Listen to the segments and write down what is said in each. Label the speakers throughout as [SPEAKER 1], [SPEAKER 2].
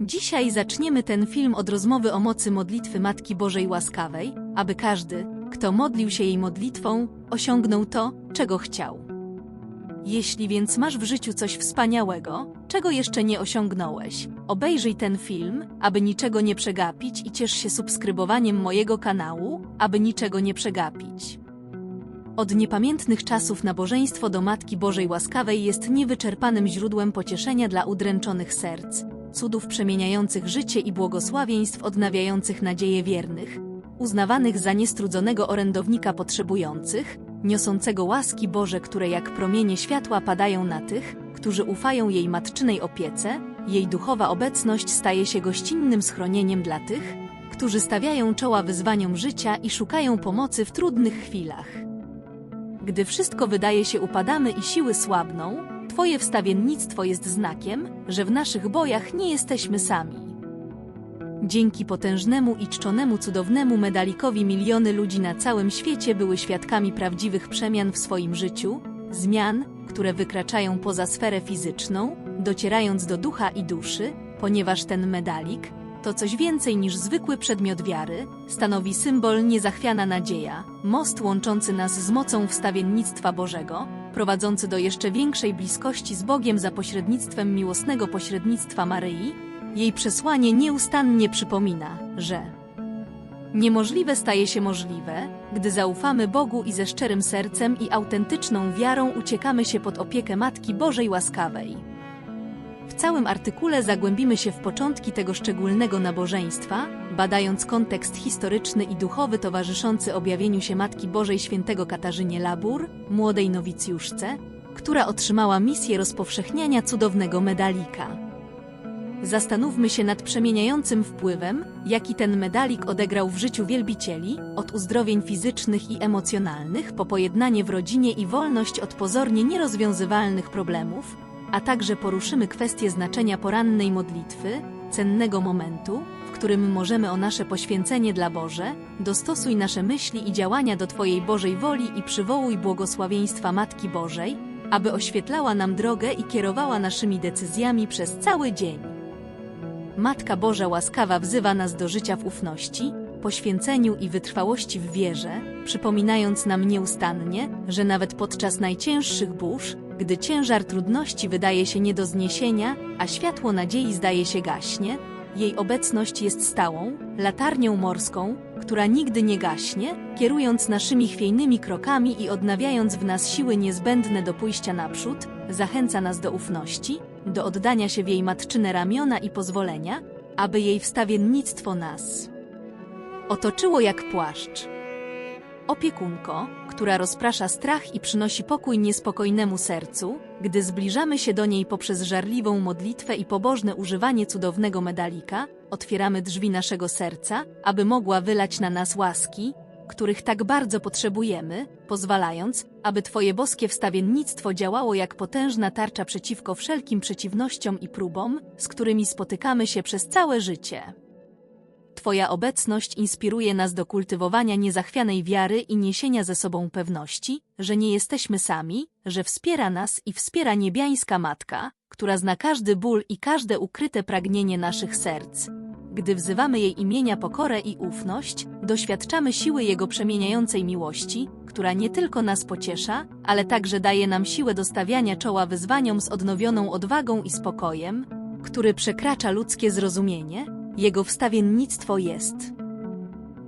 [SPEAKER 1] Dzisiaj zaczniemy ten film od rozmowy o mocy modlitwy Matki Bożej Łaskawej, aby każdy, kto modlił się jej modlitwą, osiągnął to, czego chciał. Jeśli więc masz w życiu coś wspaniałego, czego jeszcze nie osiągnąłeś, obejrzyj ten film, aby niczego nie przegapić i ciesz się subskrybowaniem mojego kanału, aby niczego nie przegapić. Od niepamiętnych czasów nabożeństwo do Matki Bożej Łaskawej jest niewyczerpanym źródłem pocieszenia dla udręczonych serc, cudów przemieniających życie i błogosławieństw odnawiających nadzieję wiernych, uznawanych za niestrudzonego orędownika potrzebujących, niosącego łaski Boże, które jak promienie światła padają na tych, którzy ufają jej matczynej opiece, jej duchowa obecność staje się gościnnym schronieniem dla tych, którzy stawiają czoła wyzwaniom życia i szukają pomocy w trudnych chwilach. Gdy wszystko wydaje się upadamy i siły słabną, Twoje wstawiennictwo jest znakiem, że w naszych bojach nie jesteśmy sami. Dzięki potężnemu i czczonemu cudownemu medalikowi miliony ludzi na całym świecie były świadkami prawdziwych przemian w swoim życiu, zmian, które wykraczają poza sferę fizyczną, docierając do ducha i duszy, ponieważ ten medalik to coś więcej niż zwykły przedmiot wiary, stanowi symbol niezachwiana nadzieja, most łączący nas z mocą wstawiennictwa Bożego, prowadzący do jeszcze większej bliskości z Bogiem za pośrednictwem miłosnego pośrednictwa Maryi, jej przesłanie nieustannie przypomina, że niemożliwe staje się możliwe, gdy zaufamy Bogu i ze szczerym sercem i autentyczną wiarą uciekamy się pod opiekę Matki Bożej Łaskawej. W całym artykule zagłębimy się w początki tego szczególnego nabożeństwa, badając kontekst historyczny i duchowy towarzyszący objawieniu się Matki Bożej świętego Katarzynie Labur, młodej nowicjuszce, która otrzymała misję rozpowszechniania cudownego medalika. Zastanówmy się nad przemieniającym wpływem, jaki ten medalik odegrał w życiu wielbicieli, od uzdrowień fizycznych i emocjonalnych po pojednanie w rodzinie i wolność od pozornie nierozwiązywalnych problemów, a także poruszymy kwestię znaczenia porannej modlitwy, cennego momentu, w którym możemy o nasze poświęcenie dla Boże, dostosuj nasze myśli i działania do Twojej Bożej woli i przywołuj błogosławieństwa Matki Bożej, aby oświetlała nam drogę i kierowała naszymi decyzjami przez cały dzień. Matka Boża łaskawa wzywa nas do życia w ufności, poświęceniu i wytrwałości w wierze, przypominając nam nieustannie, że nawet podczas najcięższych burz, gdy ciężar trudności wydaje się nie do zniesienia, a światło nadziei zdaje się gaśnie, jej obecność jest stałą, latarnią morską, która nigdy nie gaśnie, kierując naszymi chwiejnymi krokami i odnawiając w nas siły niezbędne do pójścia naprzód, zachęca nas do ufności, do oddania się w jej matczyne ramiona i pozwolenia, aby jej wstawiennictwo nas otoczyło jak płaszcz. Opiekunko, która rozprasza strach i przynosi pokój niespokojnemu sercu, gdy zbliżamy się do niej poprzez żarliwą modlitwę i pobożne używanie cudownego medalika, otwieramy drzwi naszego serca, aby mogła wylać na nas łaski, których tak bardzo potrzebujemy, pozwalając, aby Twoje boskie wstawiennictwo działało jak potężna tarcza przeciwko wszelkim przeciwnościom i próbom, z którymi spotykamy się przez całe życie. Twoja obecność inspiruje nas do kultywowania niezachwianej wiary i niesienia ze sobą pewności, że nie jesteśmy sami, że wspiera nas i wspiera niebiańska Matka, która zna każdy ból i każde ukryte pragnienie naszych serc. Gdy wzywamy jej imienia pokorę i ufność, doświadczamy siły Jego przemieniającej miłości, która nie tylko nas pociesza, ale także daje nam siłę do stawiania czoła wyzwaniom z odnowioną odwagą i spokojem, który przekracza ludzkie zrozumienie, Jego wstawiennictwo jest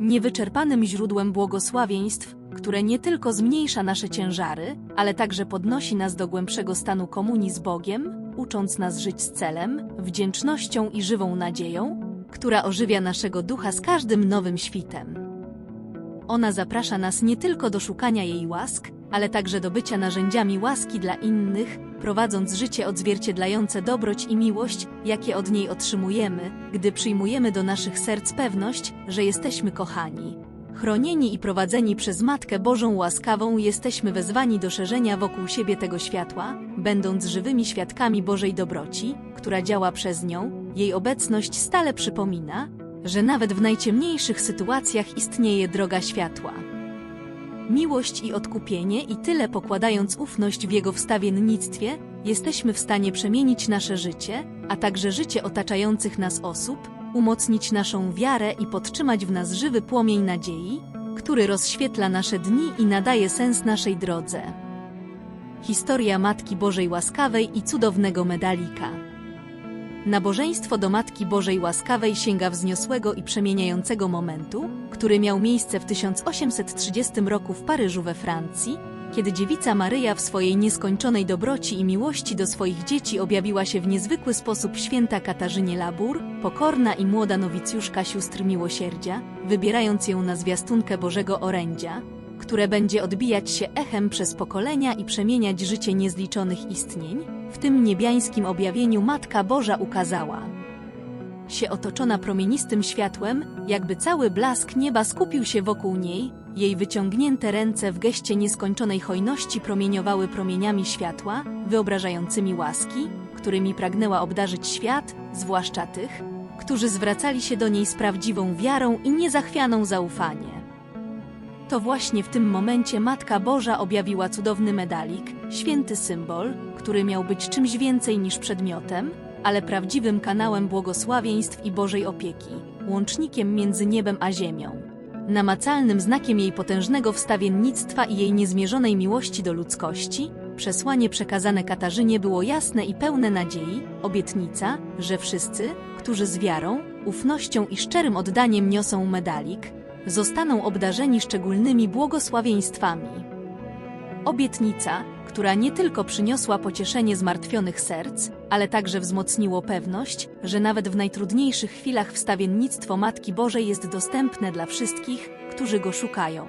[SPEAKER 1] niewyczerpanym źródłem błogosławieństw, które nie tylko zmniejsza nasze ciężary, ale także podnosi nas do głębszego stanu komunii z Bogiem, ucząc nas żyć z celem, wdzięcznością i żywą nadzieją, która ożywia naszego ducha z każdym nowym świtem. Ona zaprasza nas nie tylko do szukania jej łask, ale także do bycia narzędziami łaski dla innych, prowadząc życie odzwierciedlające dobroć i miłość, jakie od niej otrzymujemy, gdy przyjmujemy do naszych serc pewność, że jesteśmy kochani. Chronieni i prowadzeni przez Matkę Bożą łaskawą jesteśmy wezwani do szerzenia wokół siebie tego światła, będąc żywymi świadkami Bożej dobroci, która działa przez nią, jej obecność stale przypomina, że nawet w najciemniejszych sytuacjach istnieje droga światła. Miłość i odkupienie i tyle pokładając ufność w Jego wstawiennictwie, jesteśmy w stanie przemienić nasze życie, a także życie otaczających nas osób, umocnić naszą wiarę i podtrzymać w nas żywy płomień nadziei, który rozświetla nasze dni i nadaje sens naszej drodze. Historia Matki Bożej Łaskawej i cudownego medalika. Nabożeństwo do Matki Bożej Łaskawej sięga wzniosłego i przemieniającego momentu, który miał miejsce w 1830 roku w Paryżu we Francji, kiedy dziewica Maryja w swojej nieskończonej dobroci i miłości do swoich dzieci objawiła się w niezwykły sposób święta Katarzynie Labur, pokorna i młoda nowicjuszka sióstr miłosierdzia, wybierając ją na zwiastunkę Bożego orędzia, które będzie odbijać się echem przez pokolenia i przemieniać życie niezliczonych istnień, w tym niebiańskim objawieniu Matka Boża ukazała się otoczona promienistym światłem, jakby cały blask nieba skupił się wokół niej, jej wyciągnięte ręce w geście nieskończonej hojności promieniowały promieniami światła, wyobrażającymi łaski, którymi pragnęła obdarzyć świat, zwłaszcza tych, którzy zwracali się do niej z prawdziwą wiarą i niezachwianą zaufanie. To właśnie w tym momencie Matka Boża objawiła cudowny medalik, święty symbol, który miał być czymś więcej niż przedmiotem, ale prawdziwym kanałem błogosławieństw i Bożej opieki, łącznikiem między niebem a ziemią. Namacalnym znakiem jej potężnego wstawiennictwa i jej niezmierzonej miłości do ludzkości, przesłanie przekazane Katarzynie było jasne i pełne nadziei, obietnica, że wszyscy, którzy z wiarą, ufnością i szczerym oddaniem niosą medalik, zostaną obdarzeni szczególnymi błogosławieństwami. Obietnica, która nie tylko przyniosła pocieszenie zmartwionych serc, ale także wzmocniło pewność, że nawet w najtrudniejszych chwilach wstawiennictwo Matki Bożej jest dostępne dla wszystkich, którzy go szukają.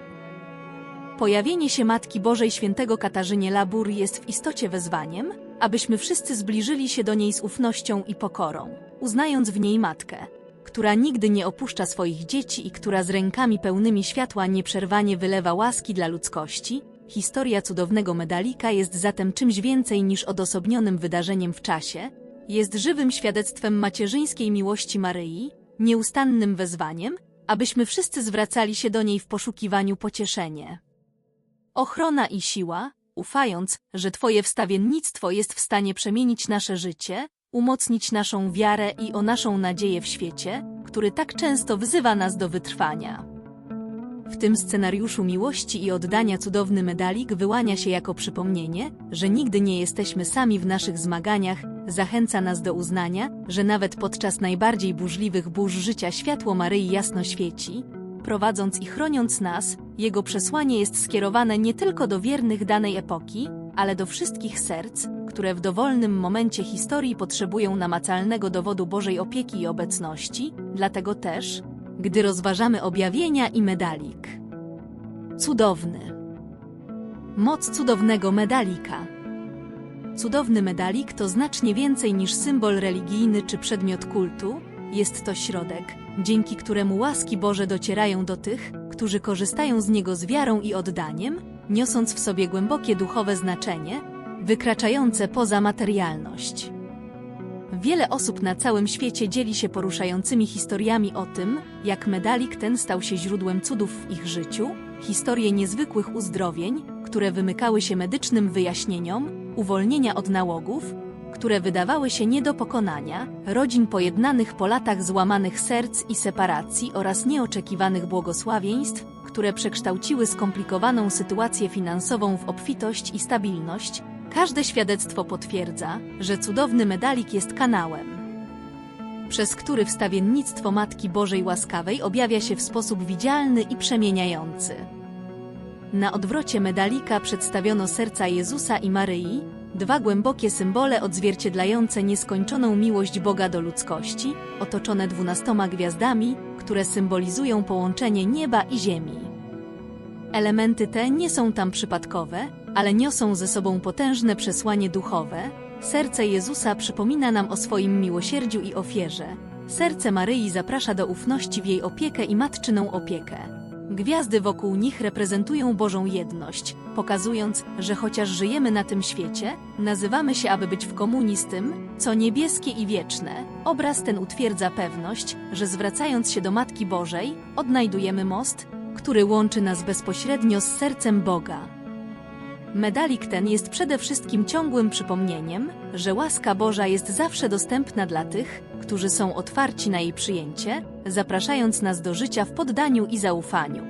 [SPEAKER 1] Pojawienie się Matki Bożej świętego Katarzynie Labur jest w istocie wezwaniem, abyśmy wszyscy zbliżyli się do niej z ufnością i pokorą, uznając w niej Matkę, która nigdy nie opuszcza swoich dzieci i która z rękami pełnymi światła nieprzerwanie wylewa łaski dla ludzkości, Historia cudownego medalika jest zatem czymś więcej niż odosobnionym wydarzeniem w czasie, jest żywym świadectwem macierzyńskiej miłości Maryi, nieustannym wezwaniem, abyśmy wszyscy zwracali się do niej w poszukiwaniu pocieszenia. Ochrona i siła, ufając, że Twoje wstawiennictwo jest w stanie przemienić nasze życie, umocnić naszą wiarę i o naszą nadzieję w świecie, który tak często wzywa nas do wytrwania. W tym scenariuszu miłości i oddania cudowny medalik wyłania się jako przypomnienie, że nigdy nie jesteśmy sami w naszych zmaganiach, zachęca nas do uznania, że nawet podczas najbardziej burzliwych burz życia światło Maryi jasno świeci, prowadząc i chroniąc nas, jego przesłanie jest skierowane nie tylko do wiernych danej epoki, ale do wszystkich serc, które w dowolnym momencie historii potrzebują namacalnego dowodu Bożej opieki i obecności, dlatego też, gdy rozważamy objawienia i medalik. Cudowny. Moc cudownego medalika. Cudowny medalik to znacznie więcej niż symbol religijny czy przedmiot kultu, jest to środek, dzięki któremu łaski Boże docierają do tych, którzy korzystają z niego z wiarą i oddaniem, niosąc w sobie głębokie duchowe znaczenie, wykraczające poza materialność. Wiele osób na całym świecie dzieli się poruszającymi historiami o tym, jak medalik ten stał się źródłem cudów w ich życiu, historie niezwykłych uzdrowień, które wymykały się medycznym wyjaśnieniom, uwolnienia od nałogów, które wydawały się nie do pokonania, rodzin pojednanych po latach złamanych serc i separacji oraz nieoczekiwanych błogosławieństw, które przekształciły skomplikowaną sytuację finansową w obfitość i stabilność, Każde świadectwo potwierdza, że cudowny medalik jest kanałem, przez który wstawiennictwo Matki Bożej Łaskawej objawia się w sposób widzialny i przemieniający. Na odwrocie medalika przedstawiono serca Jezusa i Maryi, dwa głębokie symbole odzwierciedlające nieskończoną miłość Boga do ludzkości, otoczone dwunastoma gwiazdami, które symbolizują połączenie nieba i ziemi. Elementy te nie są tam przypadkowe, ale niosą ze sobą potężne przesłanie duchowe. Serce Jezusa przypomina nam o swoim miłosierdziu i ofierze. Serce Maryi zaprasza do ufności w jej opiekę i matczyną opiekę. Gwiazdy wokół nich reprezentują Bożą jedność, pokazując, że chociaż żyjemy na tym świecie, nazywamy się, aby być w komunii z tym, co niebieskie i wieczne. Obraz ten utwierdza pewność, że zwracając się do Matki Bożej, odnajdujemy most, który łączy nas bezpośrednio z sercem Boga. Medalik ten jest przede wszystkim ciągłym przypomnieniem, że łaska Boża jest zawsze dostępna dla tych, którzy są otwarci na jej przyjęcie, zapraszając nas do życia w poddaniu i zaufaniu.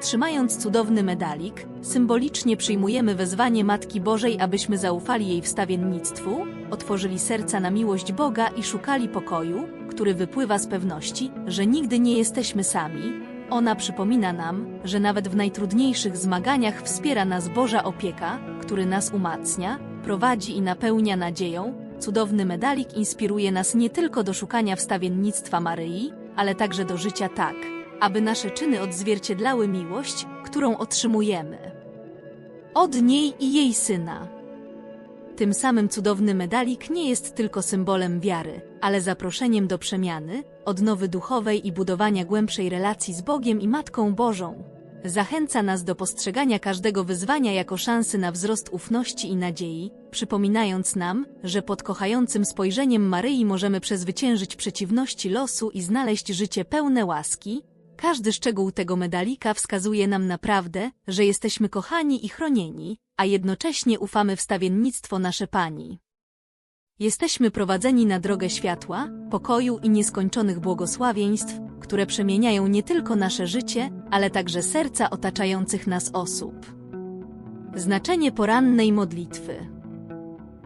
[SPEAKER 1] Trzymając cudowny medalik, symbolicznie przyjmujemy wezwanie Matki Bożej, abyśmy zaufali jej wstawiennictwu, otworzyli serca na miłość Boga i szukali pokoju, który wypływa z pewności, że nigdy nie jesteśmy sami. Ona przypomina nam, że nawet w najtrudniejszych zmaganiach wspiera nas Boża opieka, który nas umacnia, prowadzi i napełnia nadzieją. Cudowny medalik inspiruje nas nie tylko do szukania wstawiennictwa Maryi, ale także do życia tak, aby nasze czyny odzwierciedlały miłość, którą otrzymujemy. Od niej i jej syna. Tym samym cudowny medalik nie jest tylko symbolem wiary, ale zaproszeniem do przemiany, odnowy duchowej i budowania głębszej relacji z Bogiem i Matką Bożą. Zachęca nas do postrzegania każdego wyzwania jako szansy na wzrost ufności i nadziei, przypominając nam, że pod kochającym spojrzeniem Maryi możemy przezwyciężyć przeciwności losu i znaleźć życie pełne łaski. Każdy szczegół tego medalika wskazuje nam naprawdę, że jesteśmy kochani i chronieni, a jednocześnie ufamy w stawiennictwo nasze Pani. Jesteśmy prowadzeni na drogę światła, pokoju i nieskończonych błogosławieństw, które przemieniają nie tylko nasze życie, ale także serca otaczających nas osób. Znaczenie porannej modlitwy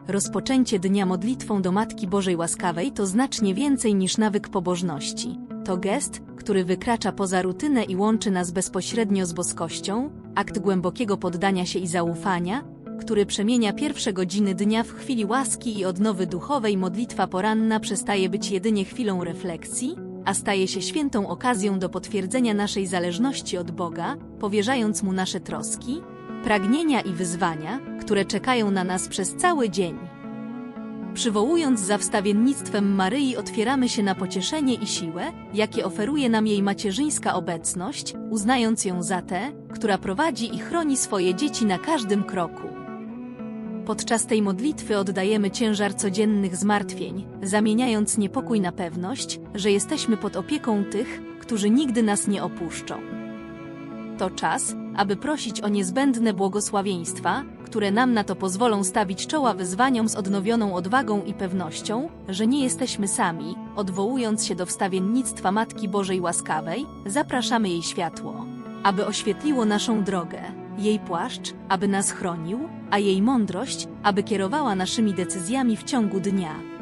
[SPEAKER 1] Rozpoczęcie dnia modlitwą do Matki Bożej Łaskawej to znacznie więcej niż nawyk pobożności. To gest, który wykracza poza rutynę i łączy nas bezpośrednio z boskością, akt głębokiego poddania się i zaufania, który przemienia pierwsze godziny dnia w chwili łaski i odnowy duchowej. Modlitwa poranna przestaje być jedynie chwilą refleksji, a staje się świętą okazją do potwierdzenia naszej zależności od Boga, powierzając Mu nasze troski, pragnienia i wyzwania, które czekają na nas przez cały dzień. Przywołując za wstawiennictwem Maryi otwieramy się na pocieszenie i siłę, jakie oferuje nam jej macierzyńska obecność, uznając ją za tę, która prowadzi i chroni swoje dzieci na każdym kroku. Podczas tej modlitwy oddajemy ciężar codziennych zmartwień, zamieniając niepokój na pewność, że jesteśmy pod opieką tych, którzy nigdy nas nie opuszczą. To czas, aby prosić o niezbędne błogosławieństwa, które nam na to pozwolą stawić czoła wyzwaniom z odnowioną odwagą i pewnością, że nie jesteśmy sami, odwołując się do wstawiennictwa Matki Bożej Łaskawej, zapraszamy jej światło, aby oświetliło naszą drogę, jej płaszcz, aby nas chronił, a jej mądrość, aby kierowała naszymi decyzjami w ciągu dnia.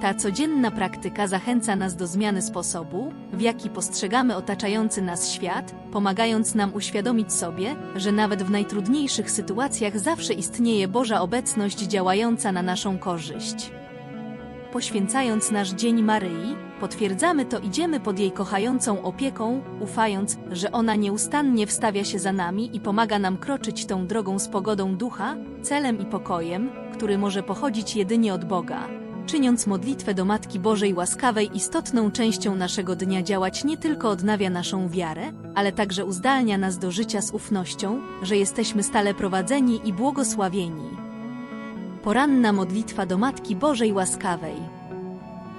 [SPEAKER 1] Ta codzienna praktyka zachęca nas do zmiany sposobu, w jaki postrzegamy otaczający nas świat, pomagając nam uświadomić sobie, że nawet w najtrudniejszych sytuacjach zawsze istnieje Boża obecność działająca na naszą korzyść. Poświęcając nasz Dzień Maryi, potwierdzamy to idziemy pod jej kochającą opieką, ufając, że ona nieustannie wstawia się za nami i pomaga nam kroczyć tą drogą z pogodą ducha, celem i pokojem, który może pochodzić jedynie od Boga czyniąc modlitwę do Matki Bożej łaskawej istotną częścią naszego dnia działać nie tylko odnawia naszą wiarę, ale także uzdalnia nas do życia z ufnością, że jesteśmy stale prowadzeni i błogosławieni. Poranna modlitwa do Matki Bożej łaskawej.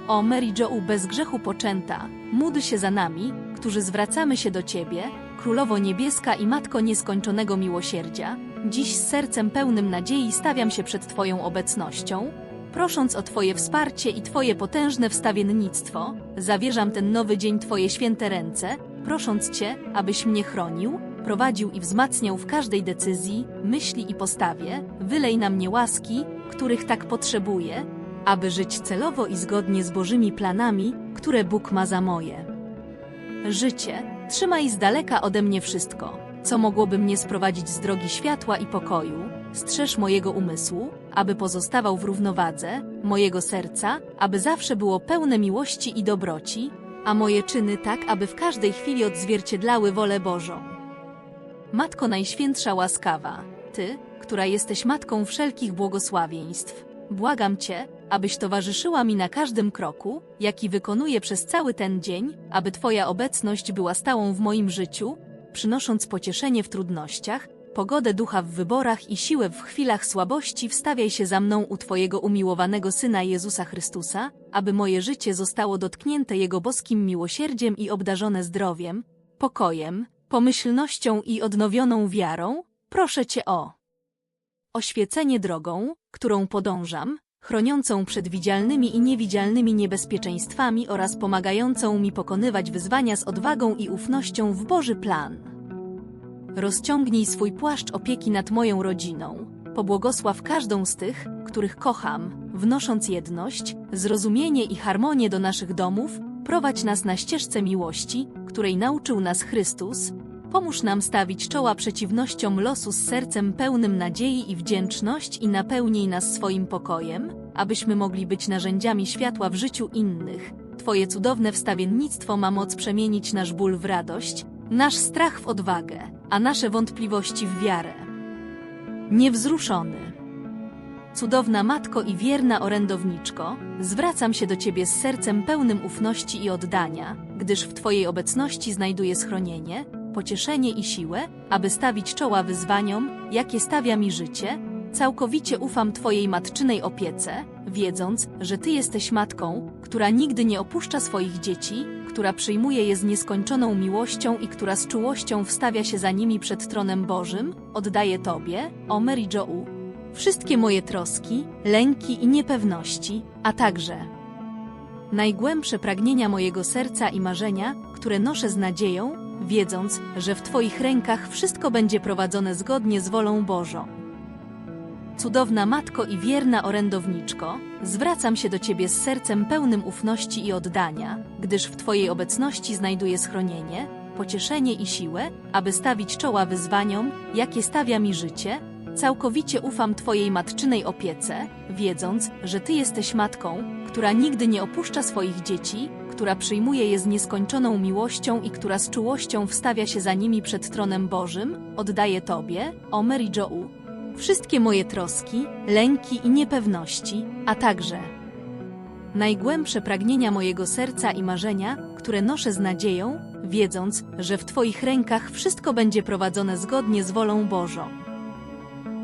[SPEAKER 1] O Mary Jo bez grzechu poczęta, módl się za nami, którzy zwracamy się do Ciebie, Królowo Niebieska i Matko Nieskończonego Miłosierdzia, dziś z sercem pełnym nadziei stawiam się przed Twoją obecnością, prosząc o Twoje wsparcie i Twoje potężne wstawiennictwo, zawierzam ten nowy dzień Twoje święte ręce, prosząc Cię, abyś mnie chronił, prowadził i wzmacniał w każdej decyzji, myśli i postawie, wylej na mnie łaski, których tak potrzebuję, aby żyć celowo i zgodnie z Bożymi planami, które Bóg ma za moje. Życie, trzymaj z daleka ode mnie wszystko, co mogłoby mnie sprowadzić z drogi światła i pokoju, strzeż mojego umysłu, aby pozostawał w równowadze, mojego serca, aby zawsze było pełne miłości i dobroci, a moje czyny tak, aby w każdej chwili odzwierciedlały wolę Bożą. Matko Najświętsza łaskawa, Ty, która jesteś matką wszelkich błogosławieństw, błagam Cię, abyś towarzyszyła mi na każdym kroku, jaki wykonuję przez cały ten dzień, aby Twoja obecność była stałą w moim życiu, przynosząc pocieszenie w trudnościach, pogodę ducha w wyborach i siłę w chwilach słabości wstawiaj się za mną u Twojego umiłowanego Syna Jezusa Chrystusa, aby moje życie zostało dotknięte Jego boskim miłosierdziem i obdarzone zdrowiem, pokojem, pomyślnością i odnowioną wiarą, proszę Cię o oświecenie drogą, którą podążam, chroniącą przed widzialnymi i niewidzialnymi niebezpieczeństwami oraz pomagającą mi pokonywać wyzwania z odwagą i ufnością w Boży plan. Rozciągnij swój płaszcz opieki nad moją rodziną, pobłogosław każdą z tych, których kocham, wnosząc jedność, zrozumienie i harmonię do naszych domów, prowadź nas na ścieżce miłości, której nauczył nas Chrystus, Pomóż nam stawić czoła przeciwnościom losu z sercem pełnym nadziei i wdzięczność i napełnij nas swoim pokojem, abyśmy mogli być narzędziami światła w życiu innych. Twoje cudowne wstawiennictwo ma moc przemienić nasz ból w radość, nasz strach w odwagę, a nasze wątpliwości w wiarę. Niewzruszony. Cudowna matko i wierna orędowniczko, zwracam się do Ciebie z sercem pełnym ufności i oddania, gdyż w Twojej obecności znajduję schronienie, pocieszenie i siłę, aby stawić czoła wyzwaniom, jakie stawia mi życie, całkowicie ufam Twojej matczynej opiece, wiedząc, że Ty jesteś matką, która nigdy nie opuszcza swoich dzieci, która przyjmuje je z nieskończoną miłością i która z czułością wstawia się za nimi przed tronem Bożym, oddaję Tobie, o Mary Joe, wszystkie moje troski, lęki i niepewności, a także najgłębsze pragnienia mojego serca i marzenia, które noszę z nadzieją, wiedząc, że w Twoich rękach wszystko będzie prowadzone zgodnie z wolą Bożą. Cudowna Matko i wierna orędowniczko, zwracam się do Ciebie z sercem pełnym ufności i oddania, gdyż w Twojej obecności znajduję schronienie, pocieszenie i siłę, aby stawić czoła wyzwaniom, jakie stawia mi życie, całkowicie ufam Twojej matczynej opiece, wiedząc, że Ty jesteś matką, która nigdy nie opuszcza swoich dzieci, która przyjmuje je z nieskończoną miłością i która z czułością wstawia się za nimi przed tronem Bożym, oddaję Tobie, o Mary Joe, wszystkie moje troski, lęki i niepewności, a także najgłębsze pragnienia mojego serca i marzenia, które noszę z nadzieją, wiedząc, że w Twoich rękach wszystko będzie prowadzone zgodnie z wolą Bożą.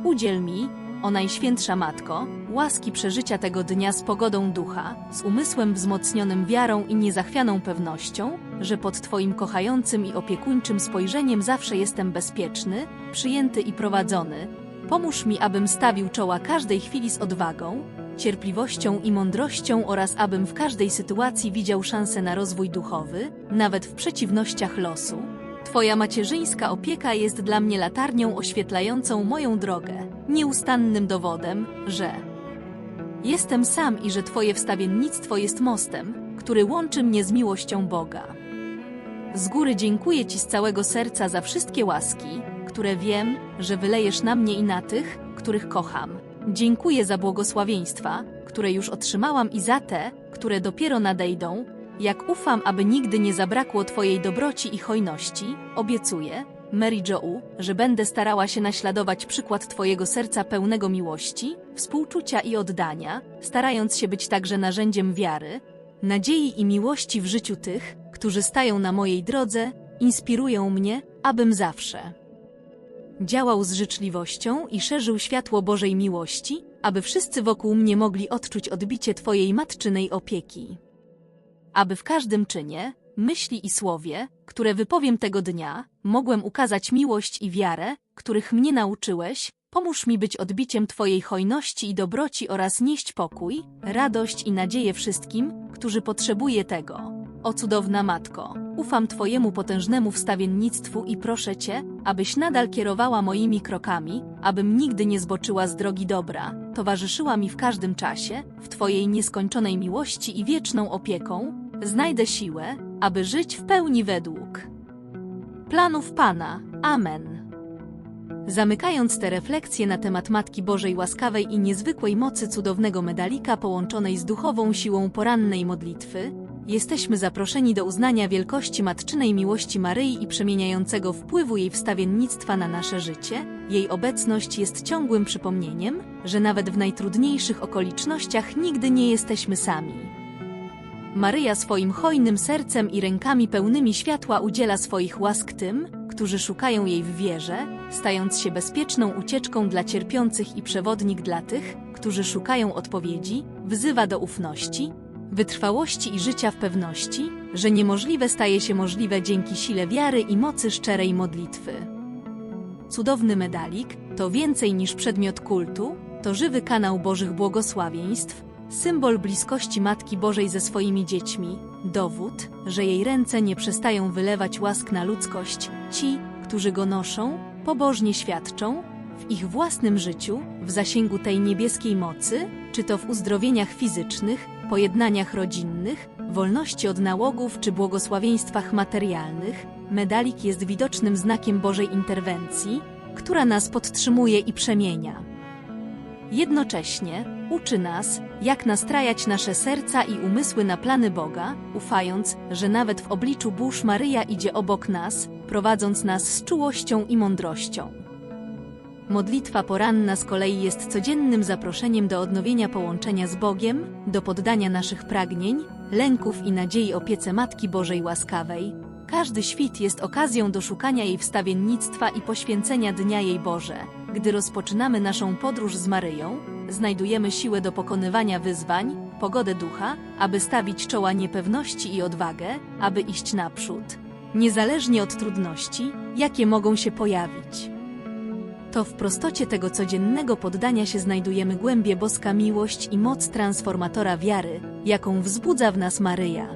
[SPEAKER 1] Udziel mi, o Najświętsza Matko, łaski przeżycia tego dnia z pogodą ducha, z umysłem wzmocnionym wiarą i niezachwianą pewnością, że pod Twoim kochającym i opiekuńczym spojrzeniem zawsze jestem bezpieczny, przyjęty i prowadzony. Pomóż mi, abym stawił czoła każdej chwili z odwagą, cierpliwością i mądrością oraz abym w każdej sytuacji widział szansę na rozwój duchowy, nawet w przeciwnościach losu. Twoja macierzyńska opieka jest dla mnie latarnią oświetlającą moją drogę, nieustannym dowodem, że jestem sam i że Twoje wstawiennictwo jest mostem, który łączy mnie z miłością Boga. Z góry dziękuję Ci z całego serca za wszystkie łaski, które wiem, że wylejesz na mnie i na tych, których kocham. Dziękuję za błogosławieństwa, które już otrzymałam i za te, które dopiero nadejdą, jak ufam, aby nigdy nie zabrakło Twojej dobroci i hojności, obiecuję, Mary Joe, że będę starała się naśladować przykład Twojego serca pełnego miłości, współczucia i oddania, starając się być także narzędziem wiary, nadziei i miłości w życiu tych, którzy stają na mojej drodze, inspirują mnie, abym zawsze działał z życzliwością i szerzył światło Bożej miłości, aby wszyscy wokół mnie mogli odczuć odbicie Twojej matczynej opieki aby w każdym czynie, myśli i słowie, które wypowiem tego dnia, mogłem ukazać miłość i wiarę, których mnie nauczyłeś, pomóż mi być odbiciem Twojej hojności i dobroci oraz nieść pokój, radość i nadzieję wszystkim, którzy potrzebuje tego. O cudowna Matko, ufam Twojemu potężnemu wstawiennictwu i proszę Cię, abyś nadal kierowała moimi krokami, abym nigdy nie zboczyła z drogi dobra, towarzyszyła mi w każdym czasie, w Twojej nieskończonej miłości i wieczną opieką, znajdę siłę, aby żyć w pełni według planów Pana. Amen. Zamykając te refleksje na temat Matki Bożej łaskawej i niezwykłej mocy cudownego medalika połączonej z duchową siłą porannej modlitwy, jesteśmy zaproszeni do uznania wielkości matczynej miłości Maryi i przemieniającego wpływu jej wstawiennictwa na nasze życie. Jej obecność jest ciągłym przypomnieniem, że nawet w najtrudniejszych okolicznościach nigdy nie jesteśmy sami. Maryja swoim hojnym sercem i rękami pełnymi światła udziela swoich łask tym, którzy szukają jej w wierze, stając się bezpieczną ucieczką dla cierpiących i przewodnik dla tych, którzy szukają odpowiedzi, wzywa do ufności, wytrwałości i życia w pewności, że niemożliwe staje się możliwe dzięki sile wiary i mocy szczerej modlitwy. cudowny medalik to więcej niż przedmiot kultu, to żywy kanał Bożych błogosławieństw, symbol bliskości Matki Bożej ze swoimi dziećmi, dowód, że jej ręce nie przestają wylewać łask na ludzkość, ci, którzy go noszą, pobożnie świadczą, w ich własnym życiu, w zasięgu tej niebieskiej mocy, czy to w uzdrowieniach fizycznych, pojednaniach rodzinnych, wolności od nałogów czy błogosławieństwach materialnych, medalik jest widocznym znakiem Bożej interwencji, która nas podtrzymuje i przemienia. Jednocześnie uczy nas, jak nastrajać nasze serca i umysły na plany Boga, ufając, że nawet w obliczu burz Maryja idzie obok nas, prowadząc nas z czułością i mądrością. Modlitwa poranna z kolei jest codziennym zaproszeniem do odnowienia połączenia z Bogiem, do poddania naszych pragnień, lęków i nadziei opiece Matki Bożej łaskawej. Każdy świt jest okazją do szukania jej wstawiennictwa i poświęcenia Dnia jej Boże. Gdy rozpoczynamy naszą podróż z Maryją, znajdujemy siłę do pokonywania wyzwań, pogodę ducha, aby stawić czoła niepewności i odwagę, aby iść naprzód, niezależnie od trudności, jakie mogą się pojawić. To w prostocie tego codziennego poddania się znajdujemy głębie boska miłość i moc transformatora wiary, jaką wzbudza w nas Maryja.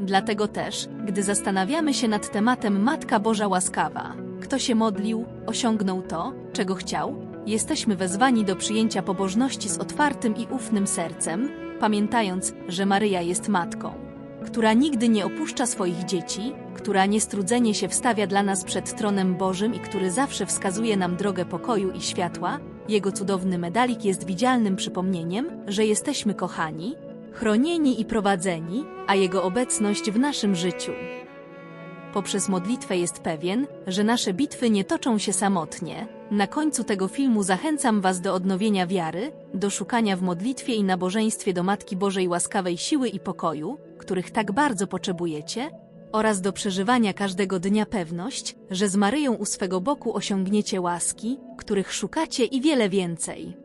[SPEAKER 1] Dlatego też, gdy zastanawiamy się nad tematem Matka Boża łaskawa, kto się modlił, osiągnął to, czego chciał, jesteśmy wezwani do przyjęcia pobożności z otwartym i ufnym sercem, pamiętając, że Maryja jest matką, która nigdy nie opuszcza swoich dzieci, która niestrudzenie się wstawia dla nas przed tronem Bożym i który zawsze wskazuje nam drogę pokoju i światła, jego cudowny medalik jest widzialnym przypomnieniem, że jesteśmy kochani, chronieni i prowadzeni, a Jego obecność w naszym życiu. Poprzez modlitwę jest pewien, że nasze bitwy nie toczą się samotnie. Na końcu tego filmu zachęcam Was do odnowienia wiary, do szukania w modlitwie i nabożeństwie do Matki Bożej łaskawej siły i pokoju, których tak bardzo potrzebujecie, oraz do przeżywania każdego dnia pewność, że z Maryją u swego boku osiągniecie łaski, których szukacie i wiele więcej.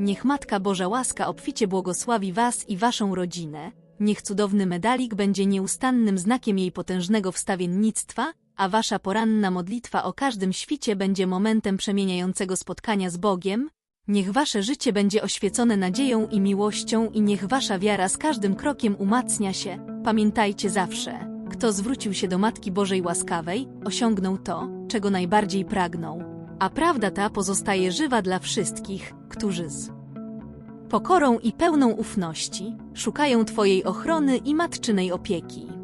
[SPEAKER 1] Niech Matka Boża łaska obficie błogosławi Was i Waszą rodzinę. Niech cudowny medalik będzie nieustannym znakiem jej potężnego wstawiennictwa, a Wasza poranna modlitwa o każdym świcie będzie momentem przemieniającego spotkania z Bogiem. Niech Wasze życie będzie oświecone nadzieją i miłością i niech Wasza wiara z każdym krokiem umacnia się. Pamiętajcie zawsze, kto zwrócił się do Matki Bożej łaskawej, osiągnął to, czego najbardziej pragnął. A prawda ta pozostaje żywa dla wszystkich, którzy z pokorą i pełną ufności szukają Twojej ochrony i matczynej opieki.